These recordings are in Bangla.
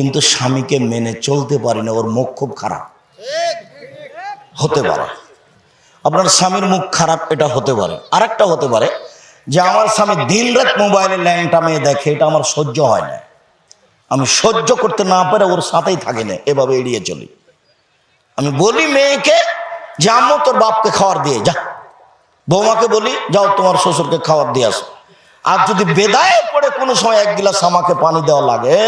কিন্তু স্বামীকে মেনে চলতে পারি না, ওর মুখ খুব খারাপ। হতে পারে। আপনার স্বামীর মুখ খারাপ, এটা হতে পারে। আরেকটা হতে পারে যে আমার স্বামী দিন রাত মোবাইলে ল্যাংটা মেয়ে দেখে, এটা আমার সহ্য হয় না। আমি সহ্য করতে না পারে, ওর সাথেই থাকি না, এভাবে এড়িয়ে চলি। আমি বলি, মেয়েকে, যে আম্মু তোর বাপকে খাবার দিয়ে যা। বৌমাকে বলি, যাও তোমার শ্বশুরকে খাবার দিয়ে আসো। আর যদি বেদায় পড়ে কোনো সময় এক গিলাস আমাকে পানি দেওয়া লাগে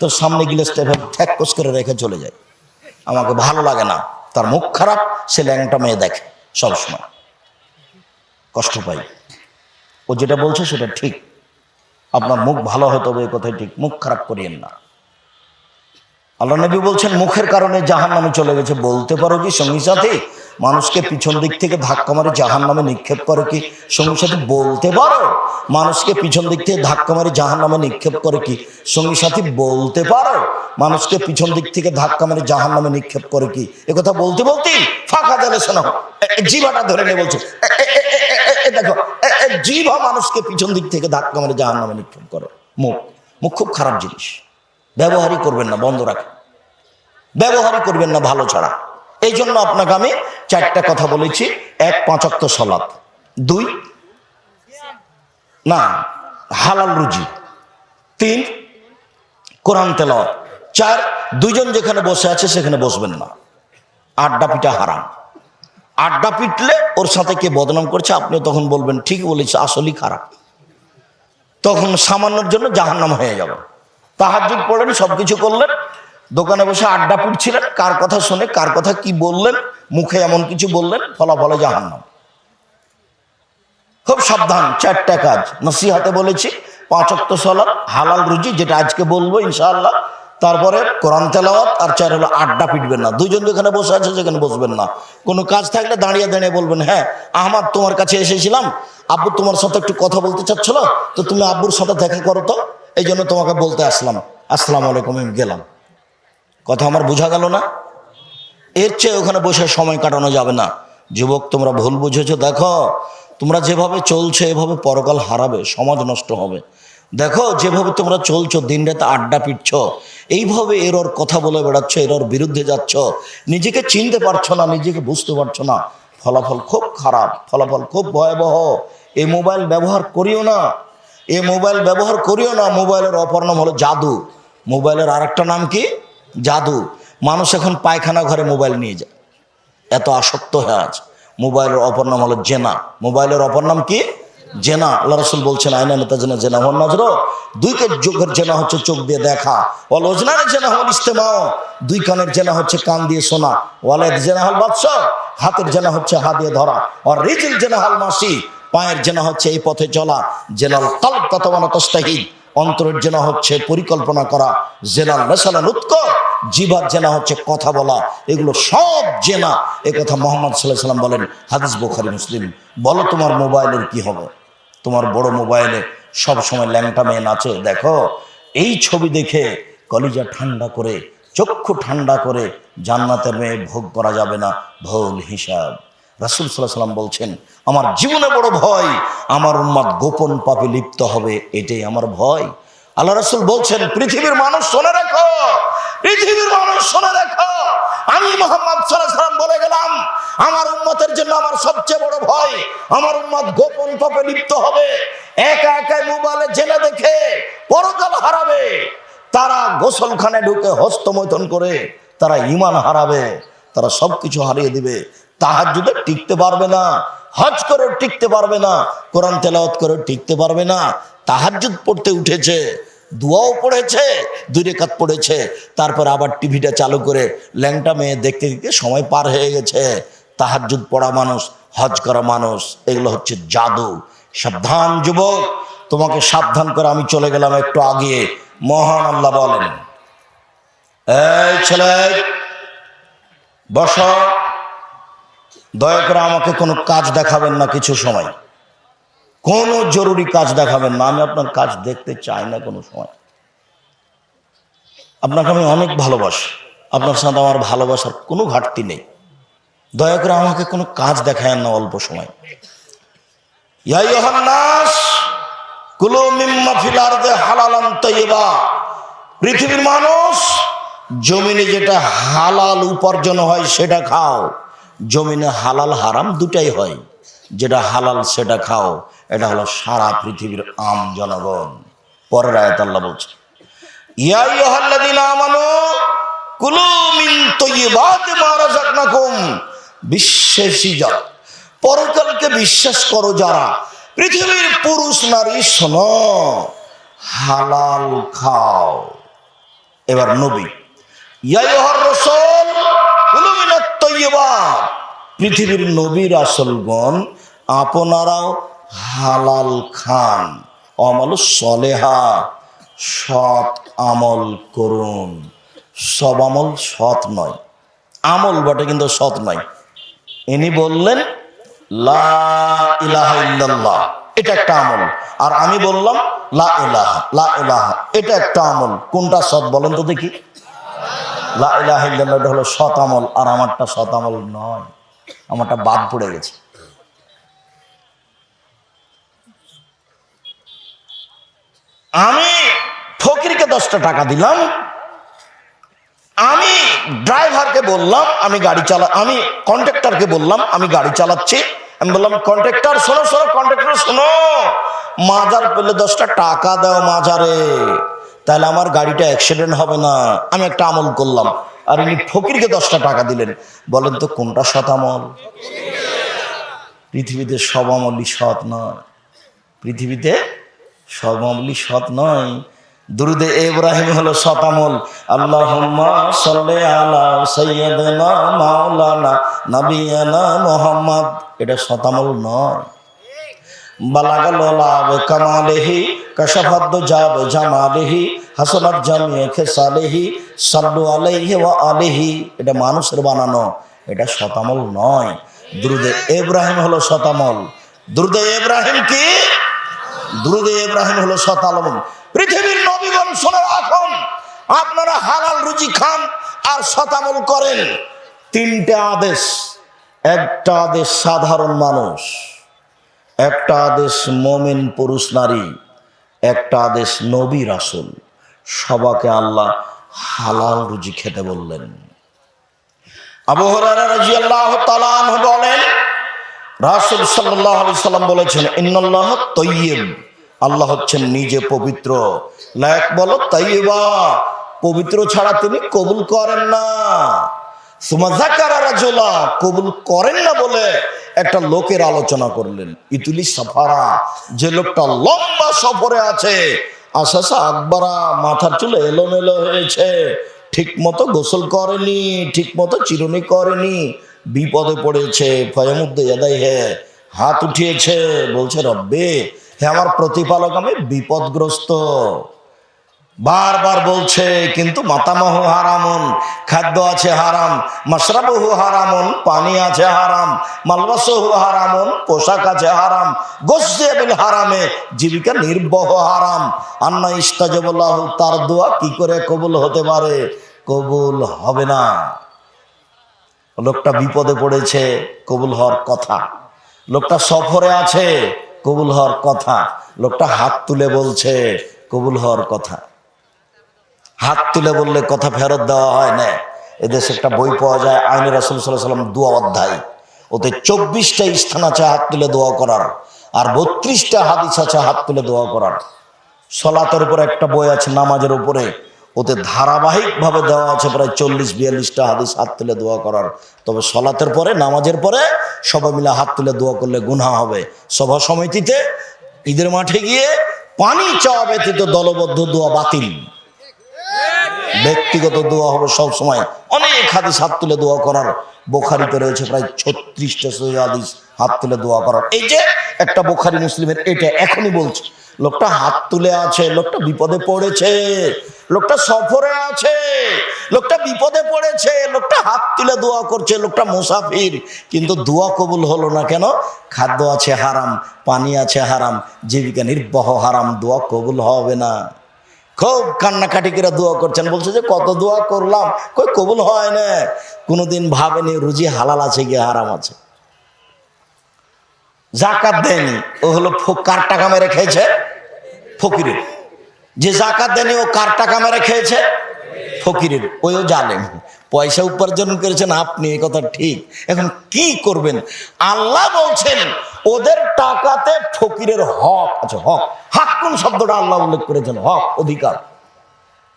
তো সামনে গিলাসটা এভাবে ঠ্যাকস করে রেখে চলে যায়। আমাকে ভালো লাগে না। তার মুখ খারাপ, সে ল্যাংটা মেয়ে দেখে সবসময়। কষ্ট পাই। ও যেটা বলছে সেটা ঠিক। আপনার মুখ ভালো হতে হবে এ কথাই ঠিক। মুখ খারাপ করিয়েন না। আল্লাহ নবী বলছেন, মুখের কারণে জাহান নামে চলে গেছে। বলতে পারো কি সঙ্গী সাথী? মানুষকে পিছন দিক থেকে ধাক্কা মারে জাহান নামে নিক্ষেপ করে কি? সঙ্গী সাথী বলতে পারো? মানুষকে পিছন দিক থেকে ধাক্কা মারে জাহান নামে নিক্ষেপ করে কি? সঙ্গী সাথী বলতে পারো? মানুষকে পিছন দিক থেকে ধাক্কা মারে জাহান নামে নিক্ষেপ করে কি? কথা বলতে বলতে ফাঁকা দিলে শোনো। এ- এ, জিভাটা ধরে নিয়ে বলছে। দেখো জিভা মানুষকে পিছন দিক থেকে ধাক্কা মারে জাহান নামে নিক্ষেপ করে। মুখ মুখ খুব খারাপ জিনিস। ব্যবহারই করবেন না, বন্ধ রাখেন। ব্যবহারই করবেন না ভালো ছাড়া। এই জন্য আপনাকে আমি চারটা কথা বলেছি। এক পাঁচাত্ত সলাৎ দুই, না, হালাল রুজি। তিন, কোরআন তেলাওয়াত। চার, দুইজন যেখানে বসে আছে সেখানে বসবেন না। আড্ডা পিটা হারাম। আড্ডা পিটলে ওর সাথে কে বদনাম করছে আপনি তখন বলবেন, ঠিক বলেছে, আসলেই খারাপ। তখন সামান্যর জন্য জাহান্নাম হয়ে যাবে। তাহাজুদ পড়লেন সব কিছু করলেন। দোকানে বসে আড্ডা পুড়ছিলেন, কার কথা শুনে, কার কথা কি বললেন, মুখে এমন কিছু বললেন, ফলাফলে জাহান্নাম। খুব সাবধান, চারটা কাজ। নসিহাতে বলেছি, পাঁচ অক্ত সলাৎ হালাল রুজি, যেটা আজকে বলব, ইনশাআল্লাহ। তারপরে কোরআন তেলাওয়াত, আর চার হলো আড্ডা পিটবেন না। দুইজন যেখানে বসে আছে, সেখানে বসবেন না। কোনো কাজ থাকলে দাঁড়িয়ে দাঁড়িয়ে বলবেন হ্যাঁ আহমাদ, তোমার কাছে এসেছিলাম। আব্বু তোমার সাথে একটু কথা বলতে চাচ্ছিল, তো তুমি আব্বুর সাথে দেখা করো তো। এই জন্য তোমাকে বলতে আসলাম। আসসালামু আলাইকুম, আমি গেলাম। কথা আমার বোঝা গেল না? এর চেয়ে ওখানে বসে সময় কাটানো যাবে না। যুবক, তোমরা ভুল বুঝেছ। দেখো, তোমরা যেভাবে চলছো, এভাবে পরকাল হারাবে, সমাজ নষ্ট হবে। দেখো, যেভাবে তোমরা চলছো দিন রাতে আড্ডা পিটছ, এইভাবে এর ওর কথা বলে বেড়াচ্ছ, এর ওর বিরুদ্ধে যাচ্ছ। নিজেকে চিনতে পারছ না, নিজেকে বুঝতে পারছ না। ফলাফল খুব খারাপ, ফলাফল খুব ভয়াবহ। এই মোবাইল ব্যবহার করিও না। এ মোবাইল ব্যবহার করিও না, মোবাইলের অপর নাম হলো জাদু। মোবাইলের আরেকটা নাম কি? জাদু। মানুষ এখন পায়খানা ঘরে মোবাইল নিয়ে যায়। এত আসক্ত হয়ে আছে। মোবাইলের অপর নাম হলো জেনা। মোবাইলের অপর নাম কি? জেনা। আল্লাহ রসুল বলছেন আয়না নেতা জেনা জেনা হন নজর দুই কে চোখের জেনা হচ্ছে চোখ দিয়ে দেখা। ওয়াল ওজনার জেনা হল ইস্তেমাও দুই কানের জেনা হচ্ছে কান দিয়ে শোনা। ওয়ালেদ জেনা হল বাদশ হাতের জেনা হচ্ছে হাত দিয়ে ধরা। আর রিজিল জেনা হল মাসি। পায়ের জেনা হচ্ছে এই পথে চলা। জেনাল কাল্প ততমানা তস্তাহিদ অন্তরের জেনা হচ্ছে পরিকল্পনা করা। জেনাল মেসালান উৎক জিভার জেনা হচ্ছে কথা বলা। এগুলো সব জেনা। এ কথা মোহাম্মদ সাল্লাহ সাল্লাম বলেন, হাদিস বোখারি, মুসলিম। বলো তোমার মোবাইলের কি হবে? তোমার বড় মোবাইলে সব সময় ল্যাংটা মেয়ে নাচে। দেখো, এই ছবি দেখে কলিজা ঠান্ডা করে, চক্ষু ঠান্ডা করে জান্নাতের মেয়ে ভোগ করা যাবে না। ভুল হিসাব। রাসুল সাল্লাহ সাল্লাম বলছেন, আমার জীবনে বড় ভয়, আমার উন্মাদ গোপন পাপে লিপ্ত হবে, এটাই আমার ভয়। আল্লাহ রাসুল বলছেন, পৃথিবীর মানুষ শোনে রাখো, পৃথিবীর মানুষ শোনে রাখো। আমি মোহাম্মদ সাল্লাম বলে গেলাম, আমার উন্মতের জন্য আমার সবচেয়ে বড় ভয়, আমার উন্মত গোপন পাপে লিপ্ত হবে। একা একা মোবাইলে জেনে দেখে পরকাল হারাবে। তারা গোসলখানে ঢুকে হস্তমৈথন করে তারা ইমান হারাবে, তারা সবকিছু হারিয়ে দিবে। তাহার যুগে টিকতে পারবে না হজ করে টিকতে পারবে না, কোরআন তেলাওয়াত করে টিকতে পারবে না, তাহাজ্জুদ পড়তে উঠেছে, দুয়াও পড়েছে, দুই রেখাত পড়েছে, তারপর আবার টিভিটা চালু করে ল্যাংটা মেয়ে দেখতে দেখতে সময় পার হয়ে গেছে, তাহাজ্জুদ পড়া মানুষ, হজ করা মানুষ, এগুলো হচ্ছে জাদু। সাবধান যুবক, তোমাকে সাবধান করে আমি চলে গেলাম একটু আগে, মহান আল্লাহ বলেন। এই ছেলে, বস। দয়া করে আমাকে কোনো কাজ দেখাবেন না কিছু সময়। কোনো জরুরি কাজ দেখাবেন না। আমি আপনার কাজ দেখতে চাই না কোনো সময়। আপনাকে আমি অনেক ভালোবাসি। আপনার সাথে আমার ভালোবাসার কোনো ঘাটতি নেই। দয়া করে আমাকে কোনো কাজ দেখায় না অল্প সময়। পৃথিবীর মানুষ, জমিনে যেটা হালাল উপার্জন হয় সেটা খাও। জমিনে হালাল হারাম দুটাই হয়। যেটা হালাল সেটা খাও, এটা হলো সারা পৃথিবীর আম জনগণ। পরের আয়াত আল্লাহ বলছে বিশ্বাসী যারা, পরকালকে বিশ্বাস করো যারা, পৃথিবীর পুরুষ নারী শোনো, হালাল খাও। এবার নবী ইয়াইহার রসুল তাইয়্যিবাত পৃথিবীর নবীর আসলগণ, আপনারাও হালাল খান অমল সলেহা, সৎ আমল করুন। সব আমল সৎ নয়, আমল বটে কিন্তু সৎ নয়। ইনি বললেন, লা ইলাহা এটা একটা আমল। আর আমি বললাম, লা ইলাহা লা ইলাহা, এটা একটা আমল। কোনটা সৎ বলেন তো দেখি। লা ইলাহা এটা হলো আমল, আর আমারটা আমল নয়। আমারটা বাদ পড়ে গেছে। আমি ফকিরকে দশটা টাকা দিলাম, আমি ড্রাইভারকে বললাম, আমি গাড়ি চালা, আমি কন্ট্রাক্টরকে বললাম, আমি গাড়ি চালাচ্ছি। আমি বললাম, কন্ট্রাক্টর, শোনো শোনো, কন্ট্রাক্টর, শোনো। মাজার পেলে দশটা টাকা দাও মাজারে। তাহলে আমার গাড়িটা অ্যাক্সিডেন্ট হবে না। আমি একটা আমল করলাম। আর উনি ফকিরকে দশটা টাকা দিলেন। বলেন তো, কোনটা সৎ আমল? পৃথিবীতে সব আমলই সৎ নয়। পৃথিবীতে সব আমলই সৎ নয়। দুরুদে ইব্রাহিম হলো শতামল আল্লাহুম্মা সাল্লি আলা সাইয়্যিদিনা মাওলানা নবিয়ানা মুহাম্মদ। এটা শতামল নয়। বালাগাল কামালেহি কাশাফাদ জাব জামালেহি, হাসনাত জামিয়ে খেসালেহি সাল্লু আলাইহি ওয়া আলিহি। এটা মানুষের বানানো, এটা শতামল নয়। দুরুদে ইব্রাহিম হলো শতামল। দুরুদে ইব্রাহিম কি? দুরুদে ইব্রাহিম হলো শতালম। পৃথিবীর নবীগণ শুনে রাখুন, আপনারা হালাল রুজি খান আর শতামল করেন। তিনটে আদেশ। একটা আদেশ সাধারণ মানুষ, একটা আদেশ মোমেন পুরুষ নারী। একটা আদেশ, নবী রাসুল। সবাকে আল্লাহ হালাল রুজি খেতে বললেন। বলেন, রাসূল আলাইহি সাল্লাম বলেছেন, ইন্নাল্লাহ আল্লাহ হচ্ছেন নিজে পবিত্র। লায়ক বলো পবিত্র ছাড়া তিনি কবুল করেন না। কবুল করেন না বলে একটা লোকের আলোচনা করলেন। ইতুলি সাফারা, যে লোকটা লম্বা সফরে আছে আশাসা আকবরা মাথার চুলে এলোমেলো হয়েছে। ঠিক মতো গোসল করেনি ঠিক মতো চিরুনি করেনি, বিপদে পড়েছে, ফয়ামুদ্দে এদাই হে হাত উঠিয়েছে, বলছে, রব্বে, হে আমার প্রতিপালক, আমি বিপদগ্রস্ত। বারবার বলছে, কিন্তু মাতামহ হারামন, খাদ্য আছে হারাম মাসরাবহু হারামন, পানি আছে হারাম, মালবাসহু হারামন, পোশাক আছে হারাম গোসেবিল হারামে, জীবিকা নির্বহ হারাম। আন্না ইস্তাজবুল্লাহ, তার দোয়া কি করে কবুল হতে পারে? কবুল হবে না। লোকটা বিপদে পড়েছে, কবুল হওয়ার কথা। লোকটা সফরে আছে, কবুল হওয়ার কথা। লোকটা হাত তুলে বলছে, কবুল হওয়ার কথা। হাত তুলে বললে কথা ফেরত দেওয়া হয় না। এদেশে একটা বই পাওয়া যায়, আইনের রাসুল সাল্লাম দোয়া অধ্যায়। ওতে চব্বিশটা স্থান আছে হাত তুলে দোয়া করার, আর বত্রিশটা হাদিস আছে হাত তুলে দোয়া করার। সলাতের উপরে একটা বই আছে নামাজের উপরে, ওতে ধারাবাহিকভাবে দেওয়া আছে প্রায় চল্লিশ, বিয়াল্লিশটা হাদিস হাত তুলে দোয়া করার। তবে সলাতের পরে, নামাজের পরে সবাই মিলে হাত তুলে দোয়া করলে গুণা হবে। সভা সমিতিতে ঈদের মাঠে গিয়ে পানি চাওয়া ব্যতীত দলবদ্ধ দোয়া বাতিল। ব্যক্তিগত দোয়া হবে সব সময় অনেক হাদিস হাত তুলে দোয়া করার। বোখারিতে রয়েছে প্রায় ছত্রিশটা সহি হাত তুলে দোয়া করার। এই যে একটা বোখারি মুসলিমের এটা এখনই বলছে, লোকটা হাত তুলে আছে, লোকটা বিপদে পড়েছে, লোকটা সফরে আছে, লোকটা বিপদে পড়েছে, লোকটা হাত তুলে দোয়া করছে, লোকটা মুসাফির। কিন্তু দোয়া কবুল হলো না কেন? খাদ্য আছে হারাম, পানি আছে হারাম, জীবিকা নির্বাহ হারাম, দোয়া কবুল হবে না। খুব কান্নাকাটি করে দোয়া করছেন। বলছে যে, কত দোয়া করলাম? কই, কবুল হয় না। কোনোদিন ভাবেনি রুজি হালাল আছে কি হারাম আছে। জাকাত দেয়নি। ও হলো কার টাকা মেরে খেয়েছে? ফকিরের। যে জাকাত দেয়নি, ও কার টাকা মেরে খেয়েছে? ফকিরের। ওইও জানেন পয়সা উপার্জন করেছেন, আপনি এই কথা ঠিক। এখন কি করবেন? আল্লাহ বলছেন ওদের টাকাতে ফকিরের হক আছে, হক। হাক কোন শব্দটা আল্লাহ উল্লেখ করেছেন? হক, অধিকার।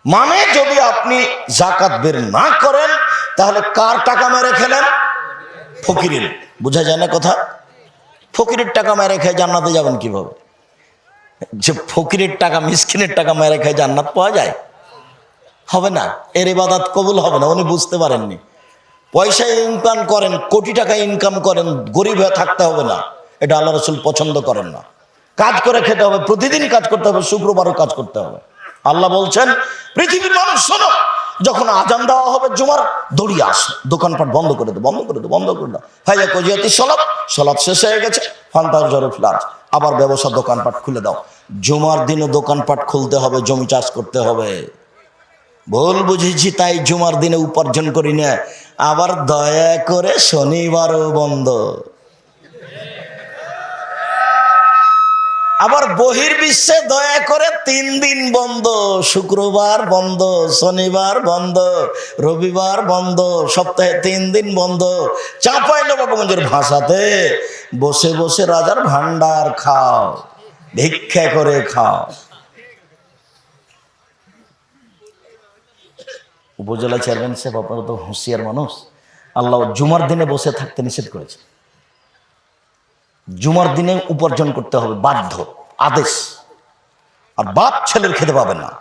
মানে যদি আপনি জাকাত বের না করেন, তাহলে কার টাকা মেরে খেলেন? ফকিরের। বোঝা যায় না কথা? ফকিরের টাকা মেরে খেয়ে জান্নাতে যাবেন কীভাবে? যে ফকিরের টাকা, মিসকিনের টাকা মেরে খেয়ে জান্নাত পাওয়া যায়? হবে না। এর ইবাদত কবুল হবে না, উনি বুঝতে পারেননি। পয়সা ইনকাম করেন, কোটি টাকা ইনকাম করেন, গরিব হয়ে থাকতে হবে না। এটা আল্লাহ রসুল পছন্দ করেন না। কাজ করে খেতে হবে, প্রতিদিন কাজ করতে হবে, শুক্রবারও কাজ করতে হবে। আল্লাহ বলছেন, পৃথিবীর মানুষ শোনো, যখন আজান দেওয়া হবে জুমার দড়িয়ে আস, দোকানপাট বন্ধ করে দে, বন্ধ করে দে, বন্ধ করে দাও ভাইয়া কজিয়াতি সলাপ সলাপ শেষ হয়ে গেছে, ফান্তার জরে ফ্লাট আবার ব্যবসা দোকানপাট খুলে দাও। জুমার দিনে দোকানপাট খুলতে হবে, জমি চাষ করতে হবে। ভুল বুঝেছি, তাই জুমার দিনে উপার্জন করি না। আবার দয়া করে শনিবারও বন্ধ। আবার বহির্বিশ্বে দয়া করে তিন দিন বন্ধ, শুক্রবার বন্ধ, শনিবার বন্ধ, রবিবার বন্ধ, সপ্তাহে তিন দিন বন্ধ। চাপাই নবাবগঞ্জের ভাষাতে বসে বসে রাজার ভান্ডার খাও, ভিক্ষা করে খাও। উপজেলা চেয়ারম্যান সাহেব, আপনারা তো হুঁশিয়ার মানুষ। আল্লাহ জুমার দিনে বসে থাকতে নিষেধ করেছে জুমার দিনে উপার্জন করতে হবে, বাধ্য, আদেশ। আর বাপ ছেলের খেতে পাবে না।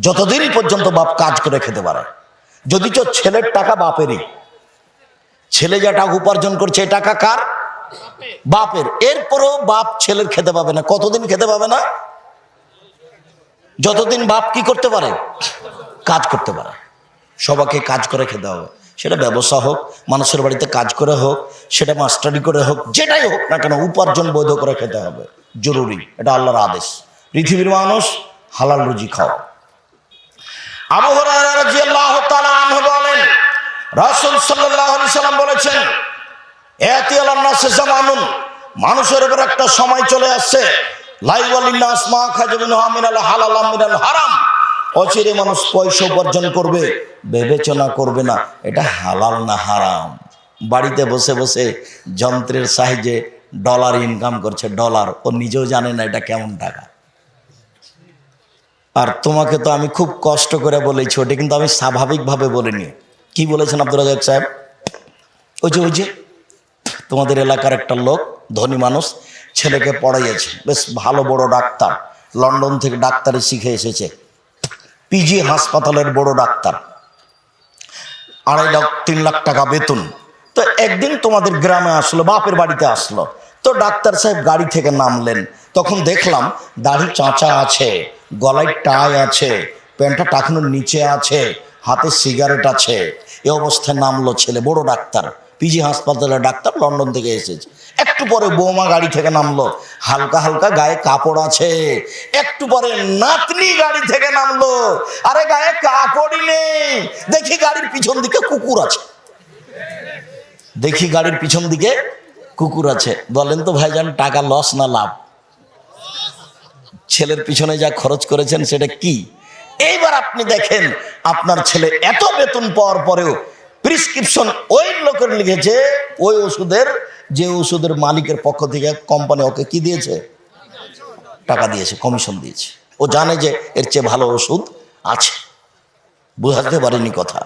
যতদিন পর্যন্ত বাপ কাজ করে খেতে পারে। যদি তো ছেলের টাকা বাপেরই। ছেলে যা টাকা উপার্জন করছে এই টাকা কার? বাপের। এরপরও বাপ ছেলের খেতে পাবে না। কতদিন খেতে পাবে না? যতদিন বাপ কি করতে পারে? কাজ করতে পারে। সবাইকে কাজ করে খেতে হবে। সেটা ব্যবসা হোক, মানুষের বাড়িতে কাজ করে হোক, সেটা মাস্টারি করে হোক, যেটাই হোক না কেন উপার্জন বৈধ করে খেতে হবে। জরুরি, এটা আল্লাহর আদেশ। পৃথিবীর মানুষ হালাল রুজি খাও। বলেন, রাসূল সাল্লাম বলেছেন মানুষের উপর একটা সময় চলে আসছে লাইওয়ালিন নাস মা খাজমিন মিনাল হালাল হারাম, অচিরে মানুষ পয়সা উপার্জন করবে বিবেচনা করবে না। এটা হালাল না হারাম? বাড়িতে বসে বসে যন্ত্রের সাহায্যে ডলার ইনকাম করছে ডলার ও নিজেও জানে না এটা কেমন টাকা। আর তোমাকে তো আমি খুব কষ্ট করে বলেছি, ওটা কিন্তু আমি স্বাভাবিকভাবে বলিনি। কি বলেছেন আব্দুল রাজাক সাহেব? ওই যে ওই যে। তোমাদের এলাকার একটা লোক, ধনী মানুষ, ছেলেকে পড়াইয়েছে। বেশ ভালো বড় ডাক্তার। লন্ডন থেকে ডাক্তারি শিখে এসেছে। পিজি হাসপাতালের বড় ডাক্তার। আড়াই লাখ, তিন লাখ টাকা বেতন। তো একদিন তোমাদের গ্রামে আসলো, বাপের বাড়িতে আসলো। তো ডাক্তার সাহেব গাড়ি থেকে নামলেন। তখন দেখলাম দাড়ি চাঁচা আছে, গলায় টাই আছে, প্যান্টটা টাকানোর নিচে আছে, হাতে সিগারেট আছে। এ অবস্থায় নামলো ছেলে, বড় ডাক্তার। পিজি হাসপাতালের ডাক্তার লন্ডন থেকে এসেছে। একটু পরে বৌমা গাড়ি থেকে নামলো। হালকা হালকা গায়ে কাপড় আছে। একটু পরে নাতনি গাড়ি থেকে নামলো। আরে গায়ে কাপড়ই নেই। দেখি গাড়ির পিছন দিকে কুকুর আছে। দেখি গাড়ির পিছন দিকে কুকুর আছে। বলেন তো ভাইজান, টাকা লস না লাভ? ছেলের পিছনে যা খরচ করেছেন সেটা কি? এইবার আপনি দেখেন, আপনার ছেলে এত বেতন পাওয়ার পরেও প্রিসক্রিপশন ওই লোকের লিখেছে, ওই ওষুধের, যে ওষুধের মালিকের পক্ষ থেকে কোম্পানি ওকে কি দিয়েছে? টাকা দিয়েছে কমিশন দিয়েছে। ও জানে যে এর চেয়ে ভালো ওষুধ আছে। বুঝাতে পারেনি কথা।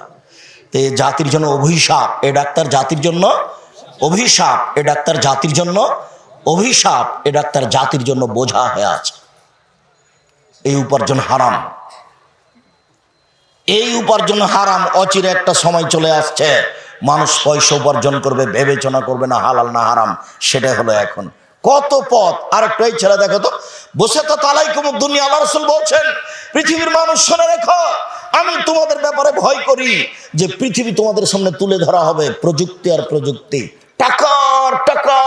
তো জাতির জন্য অভিশাপ, এ ডাক্তার জাতির জন্য অভিশাপ, এ ডাক্তার জাতির জন্য অভিশাপ, এ ডাক্তার জাতির জন্য বোঝা হয়ে আছে। এই উপার্জন হারাম। এই উপার্জন হারাম, অচিরে একটা সময় চলে আসছে। মানুষ পয়সা উপার্জন করবে, বিবেচনা করবে না হালাল না হারাম, সেটাই হলো এখন। কত পথ? আর একটা ছেলে দেখো তো। বসে তো তালাই কুমুক দুনিয়া, আল্লাহ রসুল বলছেন, পৃথিবীর মানুষ শুনে রেখো, আমি তোমাদের ব্যাপারে ভয় করি যে পৃথিবী তোমাদের সামনে তুলে ধরা হবে প্রযুক্তি আর প্রযুক্তি। টাকার টাকা।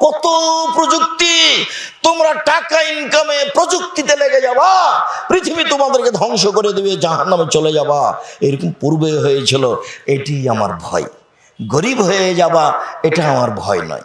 কত প্রযুক্তি? তোমরা টাকা ইনকামে প্রযুক্তিতে লেগে যাবা। পৃথিবী তোমাদেরকে ধ্বংস করে দেবে জাহান নামে চলে যাবা। এরকম পূর্বে হয়েছিল, এটি আমার ভয়। গরিব হয়ে যাবা, এটা আমার ভয় নয়।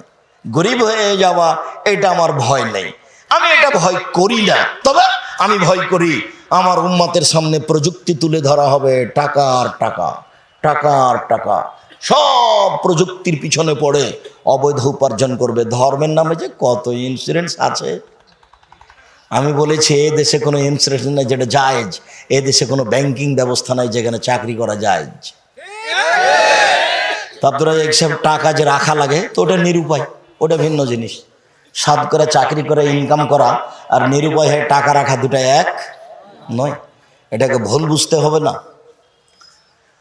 গরিব হয়ে যাওয়া এটা আমার ভয় নেই। আমি এটা ভয় করি না। তবে আমি ভয় করি, আমার উম্মাতের সামনে প্রযুক্তি তুলে ধরা হবে। টাকা আর টাকা টাকা আর টাকা। সব প্রযুক্তির পিছনে পড়ে অবৈধ উপার্জন করবে। ধর্মের নামে যে কত ইন্স্যুরেন্স আছে। আমি বলেছি, এ দেশে কোনো ইন্স্যুরেন্স নেই যেটা জায়েজ। এ দেশে কোনো ব্যাংকিং ব্যবস্থা নাই যেখানে চাকরি করা জায়েজ। তারপরে এইসব টাকা যে রাখা লাগে, তো ওটা নিরুপায়। ওটা ভিন্ন জিনিস। সাদ করে, চাকরি করে ইনকাম করা, আর নিরুপায় হয়ে টাকা রাখা দুটা এক নয়। এটাকে ভুল বুঝতে হবে না।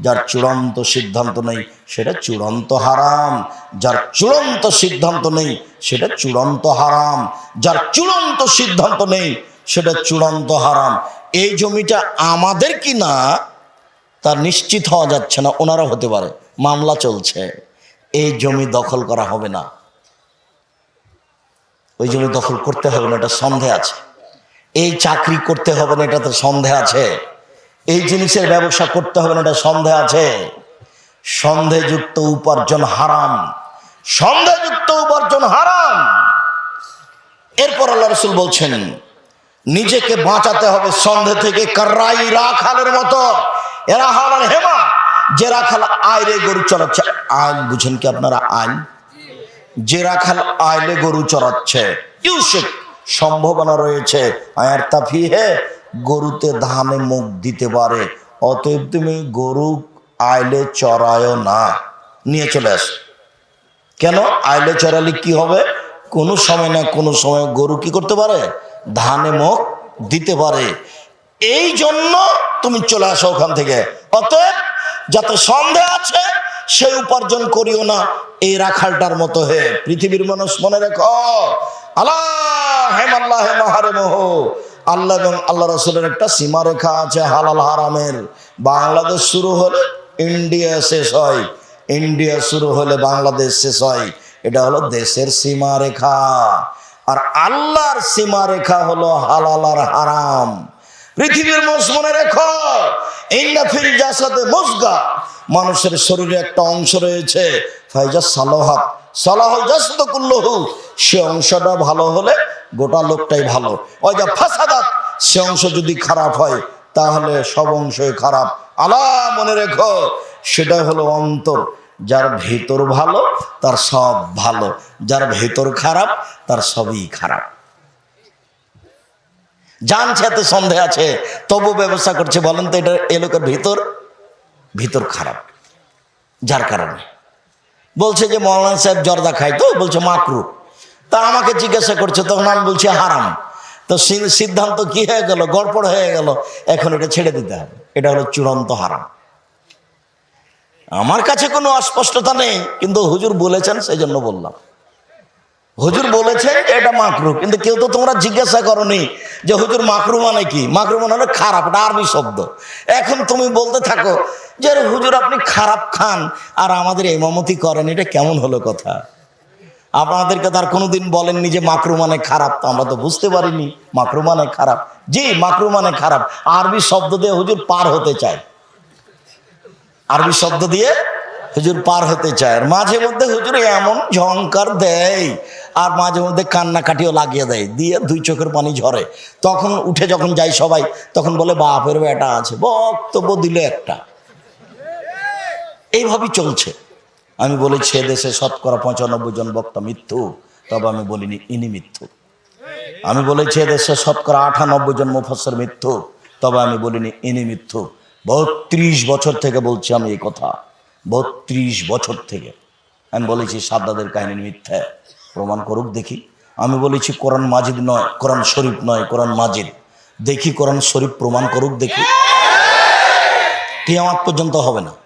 যার চূড়ান্ত সিদ্ধান্ত নেই, সেটা চূড়ান্ত হারাম। যার চূড়ান্ত সিদ্ধান্ত নেই, সেটা চূড়ান্ত হারাম। যার চূড়ান্ত সিদ্ধান্ত নেই, সেটা চূড়ান্ত হারাম। এই জমিটা আমাদের কি না তার নিশ্চিত হওয়া যাচ্ছে না ওনারা হতে পারে, মামলা চলছে। এই জমি দখল করা হবে না। ওই জমি দখল করতে হবে না, এটা সন্দেহ আছে। এই চাকরি করতে হবে না, এটাতে সন্দেহ আছে। এই জিনিসের ব্যবসা করতে হবে না, এটা সন্দেহ আছে। সন্দেহযুক্ত উপার্জন হারাম। সন্দেহযুক্ত উপার্জন হারাম। এরপর আল্লাহ রসুল বলছেন, নিজেকে বাঁচাতে হবে সন্দেহ থেকে কার্রাই রাখালের মতো। এরা হলেন হেমা যে রাখাল আয়রে গরু চড়াচ্ছে আইন বুঝেন কি আপনারা আইন যে রাখাল আইলে গরু চড়াচ্ছে, ইউসুফ সম্ভাবনা রয়েছে। আয়ার তাফি হে গরুতে ধানে মুখ দিতে পারে, অতএব তুমি গরু আইলে চড়ায় না। নিয়ে চলে আস। কেন? আইলে চড়ালে কি হবে? কোনো সময় না কোনো সময় গরু কি করতে পারে? ধানে মুখ দিতে পারে। এই জন্য তুমি চলে আসো ওখান থেকে। অতএব যাতে সন্দেহ আছে, সে উপার্জন করিও না। এই রাখালটার মতো হে পৃথিবীর মানুষ মনে রেখো। আল্লাহ হেমাল্লাহ হেমাহারে মোহ। আল্লাহ এবং আল্লাহ রসুলের একটা সীমারেখা আছে হালাল হারামের। বাংলাদেশ শুরু হলে ইন্ডিয়া শেষ হয়। ইন্ডিয়া শুরু হলে বাংলাদেশ শেষ হয়। এটা হলো দেশের সীমারেখা। আর আল্লাহর সীমারেখা হলো হালাল আর হারাম। পৃথিবীর মানুষ মনে রেখো ইন্নাফিল জাসাদে মুসগা। মানুষের শরীরে একটা অংশ রয়েছে। ফাইজা সালোহাত। সালাহল জাসদ কুল্লহু। সে অংশটা ভালো হলে গোটা লোকটাই ভালো। ওই যা ফাসাদাত, সে অংশ যদি খারাপ হয়, তাহলে সব অংশই খারাপ। আলা মনে রেখো সেটা হলো অন্তর। যার ভেতর ভালো, তার সব ভালো। যার ভেতর খারাপ, তার সবই খারাপ। জানছে এত সন্দেহ আছে, তবু ব্যবসা করছে। বলেন তো এটা এ লোকের ভিতর ভিতর খারাপ। যার কারণে। বলছে যে মৌলানা সাহেব জর্দা খায় তো, বলছে মাকরু। তা আমাকে জিজ্ঞাসা করছে, তখন আমি বলছি হারাম। তো সিদ্ধান্ত কি হয়ে গেল? গড়পড় হয়ে গেল। এখন এটা ছেড়ে দিতে হবে। এটা হলো চূড়ান্ত হারাম। আমার কাছে কোনো অস্পষ্টতা নেই, কিন্তু হুজুর বলেছেন সেই জন্য বললাম। হুজুর বলেছেন এটা মাকরু। কিন্তু কেউ তো তোমরা জিজ্ঞাসা করনি যে হুজুর মাকরু মানে কি? মাকরু মানে হলো খারাপ, এটা আরবি শব্দ। এখন তুমি বলতে থাকো যে হুজুর, আপনি খারাপ খান। আর আমাদের এমামতি করেন, এটা কেমন হলো কথা? আপনাদেরকে তার কোনোদিন বলেননি যে, মাকরু মানে খারাপ। তো আমরা তো বুঝতে পারিনি, মাকরু মানে খারাপ। জি, মাকরু মানে খারাপ। আরবি শব্দ দিয়ে হুজুর পার হতে চায়। আরবি শব্দ দিয়ে হুজুর পার হতে চায়। মাঝে মধ্যে হুজুর এমন ঝংকার দেয় আর মাঝে মধ্যে কান্নাকাটিও লাগিয়ে দেয়, দিয়ে দুই চোখের পানি ঝরে। তখন উঠে যখন যাই সবাই, তখন বলে, বাপের বেটা আছে, বক্তব্য দিল একটা। এইভাবেই চলছে। আমি বলেছি দেশে শতকরা পঁচানব্বই জন বক্তা মিথ্যু তবে আমি বলিনি ইনি মিথ্যু আমি বলেছি দেশে শতকরা আটানব্বই জন মুফসর মিথ্যু তবে আমি বলিনি ইনি মিথ্যু বত্রিশ বছর থেকে বলছি আমি এই কথা। বত্রিশ বছর থেকে। আমি বলেছি সাদ্দাদের কাহিনী মিথ্যা। প্রমাণ করুক দেখি। আমি বলেছি, কোরআন মাজিদ নয়, কোরআন শরীফ নয়, কোরআন মাজিদ। দেখি কোরআন শরীফ প্রমাণ করুক দেখি। কেয়ামত পর্যন্ত হবে না।